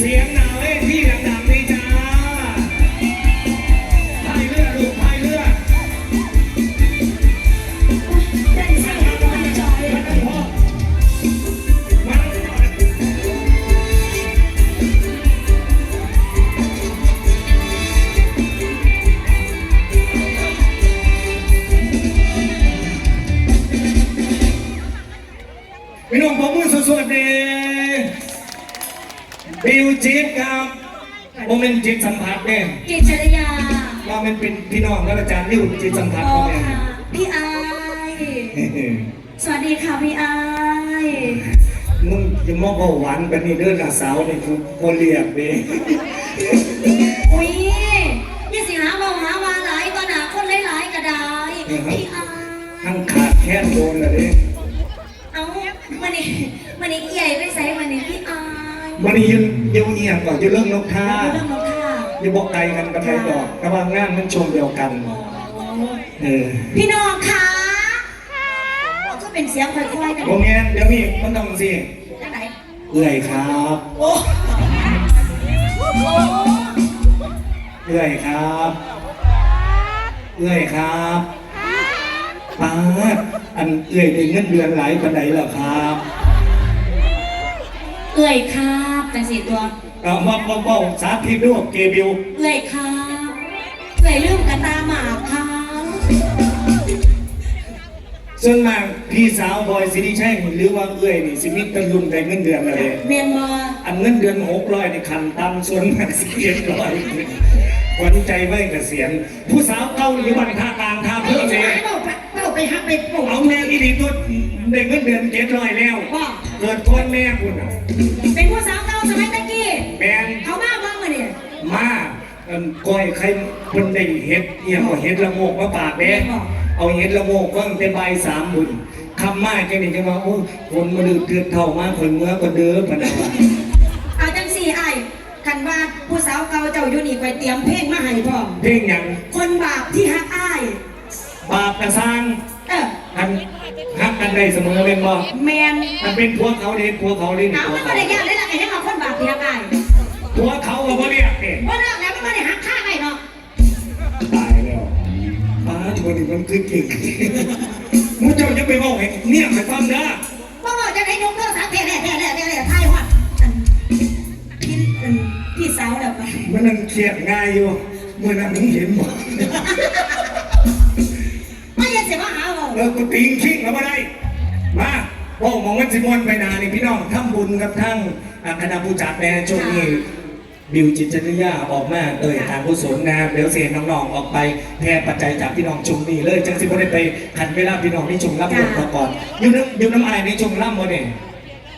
เสียงนะ จิตครับโมเมนต์จิตสัมผัสเนี่ยจิตจริยาว่ามันเป็นพี่น้องและอาจารย์ริ้วจิตสัมผัสโอ้ของแม่ค่ะพี่อายสวัสดีค่ะพี่อายมึงอยังมองเขาหวานแบบนี้เด้อหน้าสาวนี่คือโคเรียกเด้อุ้ยยี่สิหาเบาหามาหลายก็หนาคนหลายๆก็ได้พี่อายทั้งขาดแค้นโดนละเด้เอามันนี่มันนี่ใหญ่ไปใส่มันนี่พี่อาย วันนี้ยืนเยี่ยวเงียบก่อนจะเรื่องนกท่าเรื่องน้องค่ะอย่าบอกไกลกันกันไปดอกกระบางงานมันชมเดียวกันเออพี่น้องค่ะก็เป็นเสียงค่อยๆกันโมเมนต์เดี๋ยวนี้มันต้องสิได้ไหนเอื่อยครับโอ้โอ้เอื่อยครับเอื่อยครับป้าดอันเอื่อยได้เงินเดือนหลายปันไหนล่ะครับ เอื่อยครับ จังสีตัวเอามาเบาๆสาธิตด้วยเกบิวเอื่อยครับเอื่อยลืมกระตาหมากครับส่วนมากพี่สาวบอยสิริชัยนี่หรือว่าเอื่อยนี่สิมิตรรุ่นได้เงินเดือนอะไรเมียนมาอันเงินเดือนหกร้อยในคันต่ำส่วนมากสิเจ็ดร้อยขวัญใจไม่เกษียณผู้สาวเก่าอยู่บ้านท่ากลางท่าเพื่อเจเป้าไปเป้าไปฮักไปปลูกเอาแม่อีดีตัวได้เงินเดือนเจ็ดร้อยแล้วว่าเกิดคนแม่คุณน่ะเป็นผู้สาวเก่า สมัยตะกี้แมนเขาบ้าบ้างมาเนี่ยมาเอิ่มก้อยใครคนได้เห็ดเอี่ยงก็เห็ดละโงกมาปากเด้เอาเห็ดละโงกเพิ่งเต็มใบสามบุญคำมากจังนี่จังว่าโอ้ยคนมาดื้อเตือนเท่ามากคนเมื่อก็เด้อพะนะวะเอาจังสี่ไอ้คันว่าผู้สาวเก่าเจ้าอยู่นี่ไปเตรียมเพลงมาให้พ่อมเพลงหยังคนบาปที่ฮักอ้ายบาปกระสร้างเอออันฮักกันได้เสมอเป็นบ่แมนมันเป็นพวกเขาเด็พวกเขาเล่นเอาพวไม่กมาเขาได้ยากเลยล่ะไอ้ มันคือเก่งมึงเจ้าจะไปบอกให้เนี่ยไปฟังนะว่าว่าจะได้ยกเลิกสามแท้แท้แท้แท้แท้แท้ทายวัดอันพี่พี่สาวเดี๋ยวไปมันนั่งเครียดง่ายอยู่เมื่อนั้นมึงเห็นบ่ไม่ยังเสียมาหาเราเลิกกูติงชิงแล้วมาได้มาพ่อมองว่าสิมวนไปนานี่พี่น้องทำบุญกับทั้งคณะผู้จัดแน่ช่วงนี้ บิวจิตจริยาออกมาเตยทางกุศลนะเดี๋ยวเสียน้องๆออกไปแพร่ปัจจัยจากพี่น้องชุมนี่เลยจังสิบ่ได้ไปขันเวลาพี่น้องนี่ชุมรับเงินมาก่อนอยู่น้ำอยู่น้ำอายในชุมรับบ่เนี่ย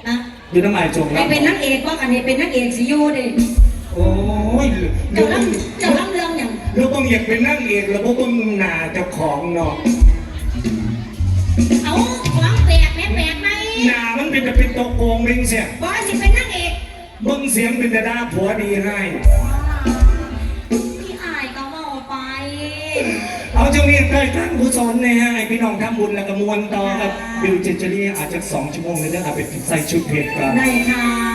นะอยู่น้ำอายชุมไอรับเป็นนักเอกว่าอันนี้เป็นนักเอกสิยูดิโอ้ยเจ้าล้ำเจ้าล้ำเรื่องอย่างเราต้องอยากเป็นนั่งเอกเราก็ต้องหนาเจ้าของเนาะเอาของแปลกแม่แปลกไหมหนามันเป็นแต่เป็นตัวโกงเองเสียบอกสิเป็นนัก เอกเบิ้งเสียงเป็นแต่ดาผัวดีให้ พี่อายก็เมาไป เอาช่วงนี้ใกล้ทางกุศลนะฮะไอพี่น้องทำบุญแล้วก็มวลต่อครับบิวเจเจอรี่อาจจะสองชั่วโมงเลยนะครับเป็นใส่ชุดเพชรกัน ได้ค่ะ